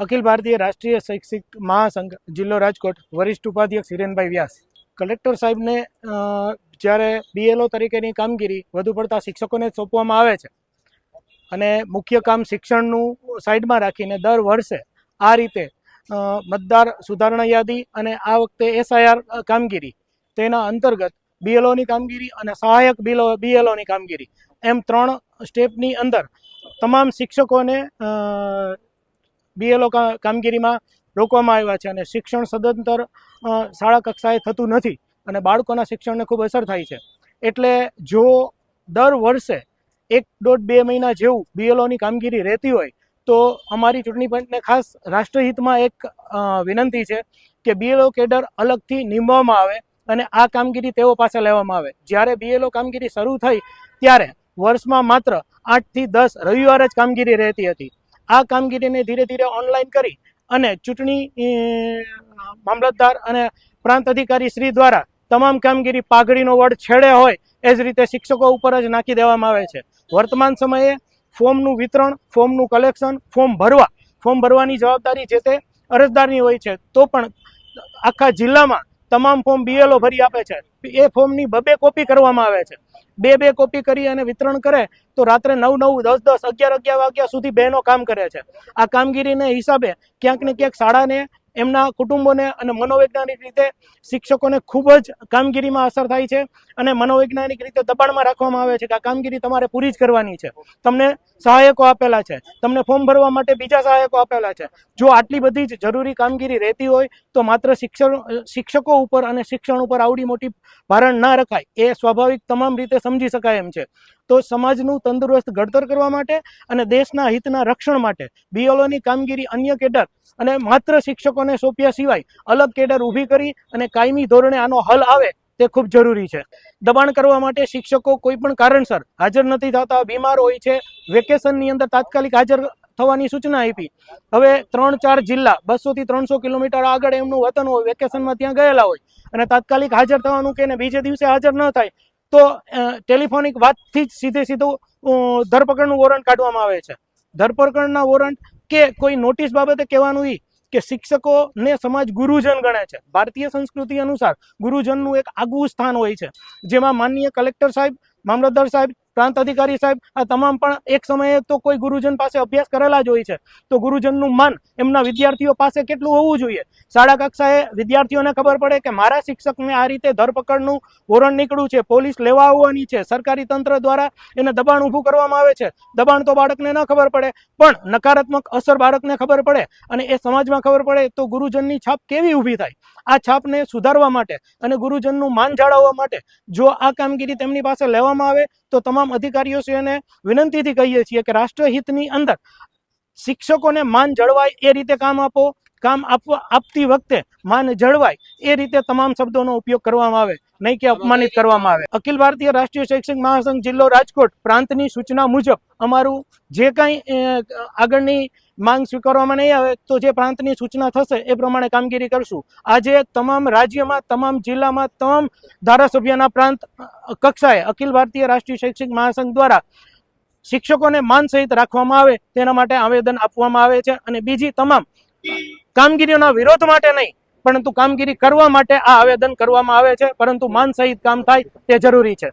અખિલ ભારતીય રાષ્ટ્રીય શૈક્ષિક મહાસંઘ જિલ્લો રાજકોટ વરિષ્ઠ ઉપાધ્યક્ષ હિરેનભાઈ વ્યાસ. કલેક્ટર સાહેબને જ્યારે બીએલઓ તરીકેની કામગીરી વધુ પડતા શિક્ષકોને સોંપવામાં આવે છે અને મુખ્ય કામ શિક્ષણનું સાઈડમાં રાખીને દર વર્ષે આ રીતે મતદાર સુધારણા યાદી અને આ વખતે એસઆઈઆર કામગીરી તેના અંતર્ગત બીએલઓની કામગીરી અને સહાયક બીલો બીએલઓની કામગીરી એમ ત્રણ સ્ટેપની અંદર તમામ શિક્ષકોને બીએલઓ કામગીરીમાં રોકવામાં આવ્યા છે અને શિક્ષણ સદંતર શાળા કક્ષાએ થતું નથી અને બાળકોના શિક્ષણને ખૂબ અસર થાય છે. એટલે જો દર વર્ષે એક દોઢ બે મહિના જેવું બીએલઓની કામગીરી રહેતી હોય, તો અમારી ચૂંટણી પંચને ખાસ રાષ્ટ્રહિતમાં એક વિનંતી છે કે બીએલઓ કેડર અલગથી નીમવામાં આવે અને આ કામગીરી તેઓ પાસે લેવામાં આવે. જ્યારે બીએલઓ કામગીરી શરૂ થઈ ત્યારે વર્ષમાં માત્ર આઠથી દસ રવિવાર જ કામગીરી રહેતી હતી. આ કામગીરીને ધીરે ધીરે ઓનલાઈન કરી અને ચૂંટણી મામલતદાર અને પ્રાંત અધિકારી શ્રી દ્વારા તમામ કામગીરી પાઘડીનો વડ છેડે હોય એ જ રીતે શિક્ષકો ઉપર જ નાખી દેવામાં આવે છે. વર્તમાન સમયે ફોર્મનું વિતરણ, ફોર્મનું કલેક્શન, ફોર્મ ભરવા, ફોર્મ ભરવાની જવાબદારી જે તે અરજદારની હોય છે, તો પણ આખા જિલ્લામાં તમામ ફોર્મ બીએલઓ ભરી આપે છે. એ ફોર્મની બબે કોપી કરવામાં આવે છે. બે બે કોપી કરી અને વિતરણ કરે તો રાત્રે નવ નવ, દસ દસ, અગિયાર અગિયાર વાગ્યા સુધી બહેનો કામ કરે છે. આ કામગીરીને હિસાબે ક્યાંક ને ક્યાંક શાળાને એમના કુટુંબોને અને મનોવૈજ્ઞાનિક રીતે શિક્ષકોને ખૂબ જ કામગીરીમાં અસર થાય છે અને મનોવૈજ્ઞાનિક રીતે દબાણમાં રાખવામાં આવે છે કે આ કામગીરી તમારે પૂરી જ કરવાની છે. તમને સહાયકો આપેલા છે. તમને ફોર્મ ભરવા માટે બીજા સહાયકો આપેલા છે. જો આટલી બધી જ જરૂરી કામગીરી રહેતી હોય તો માત્ર શિક્ષણ, શિક્ષકો ઉપર અને શિક્ષણ ઉપર આવડી મોટી ભારણ ના રખાય. એ સ્વાભાવિક તમામ રીતે સમજી શકાય એમ છે. તો સમાજનું તંદુરસ્ત ઘડતર કરવા માટે અને દેશના હિતના રક્ષણ માટે બીએલઓની કામગીરી અન્ય કેડર અને માત્ર શિક્ષકોને સોંપ્યા સિવાય અલગ કેડર ઊભી કરી અને કાયમી ધોરણે આનો હલ આવે તે ખૂબ જરૂરી છે. દબાણ કરવા માટે શિક્ષકો કોઈ પણ કારણસર હાજર નથી થતા, બીમાર હોય છે, વેકેશનની અંદર તાત્કાલિક હાજર થવાની સૂચના આપી. હવે ત્રણ ચાર જિલ્લા બસોથી ત્રણસો કિલોમીટર આગળ એમનું વતન હોય, વેકેશનમાં ત્યાં ગયેલા હોય અને તાત્કાલિક હાજર થવાનું કે બીજે દિવસે હાજર ન થાય તો ટેલિફોનિક વાતથી જ સીધે સીધું ધરપકડનું વોરંટ કાઢવામાં આવે છે. ધરપકડના વોરંટ કે કોઈ નોટિસ બાબતે કહેવાનું એ કે શિક્ષકોને સમાજ ગુરુજન ગણે છે. ભારતીય સંસ્કૃતિ અનુસાર ગુરુજનનું એક આગવું સ્થાન હોય છે. જેમાં માનનીય કલેક્ટર સાહેબ, મામલતદાર સાહેબ પ્રાંત અધિકારી સાહેબ, આ તમામ પણ એક સમયે તો કોઈ ગુરુજન પાસે અભ્યાસ કરેલા જ હોય છે. તો ગુરુજનનું માન એમના વિદ્યાર્થીઓ પાસે કેટલું હોવું જોઈએ? શાળા કક્ષાએ વિદ્યાર્થીઓને ખબર પડે કે મારા શિક્ષકને આ રીતે ધરપકડનું વોરંટ નીકળ્યું છે, પોલીસ લેવા આવવાની છે, સરકારી તંત્ર દ્વારા એને દબાણ ઊભું કરવામાં આવે છે. દબાણ તો બાળકને ન ખબર પડે, પણ નકારાત્મક અસર બાળકને ખબર પડે અને એ સમાજમાં ખબર પડે તો ગુરુજનની છાપ કેવી ઊભી થાય? આ છાપને સુધારવા માટે અને ગુરુજનનું માન જાળવવા માટે જો આ કામગીરી તેમની પાસે લેવામાં આવે તો તમામ અધિકારીઓશ્રીઓને વિનંતીથી કહીએ છીએ કે રાષ્ટ્રહિતની અંદર શિક્ષકોને માન જળવાય એ રીતે કામ આપો. કામ આપવા આપતી વખતે માન જળવાય, એ રીતે તમામ શબ્દોનો ઉપયોગ કરવામાં આવે, નહીં કે અપમાનિત કરવામાં આવે. અખિલ ભારતીય રાષ્ટ્રીય શૈક્ષણિક મહાસંઘ જિલ્લો રાજકોટ પ્રાંતની સૂચના મુજબ અમારું જે કાંઈ આગળની માંગ સ્વીકારવામાં નહીં આવે, તો જે પ્રાંતની સૂચના થશે એ પ્રમાણે કામગીરી કરશું. આજે તમામ રાજ્યમાં, તમામ જિલ્લામાં, તમામ ધારાસભ્યના પ્રાંત કક્ષાએ અખિલ ભારતીય રાષ્ટ્રીય શૈક્ષિક મહાસંઘ દ્વારા શિક્ષકોને માન સહિત રાખવામાં આવે, તેના માટે આવેદન આપવામાં આવે છે. અને બીજી તમામ કામગીરીઓના વિરોધ માટે નહીં, પરંતુ કામગીરી કરવા માટે આ આવેદન કરવામાં આવે છે, પરંતુ માન સહિત કામ થાય તે જરૂરી છે.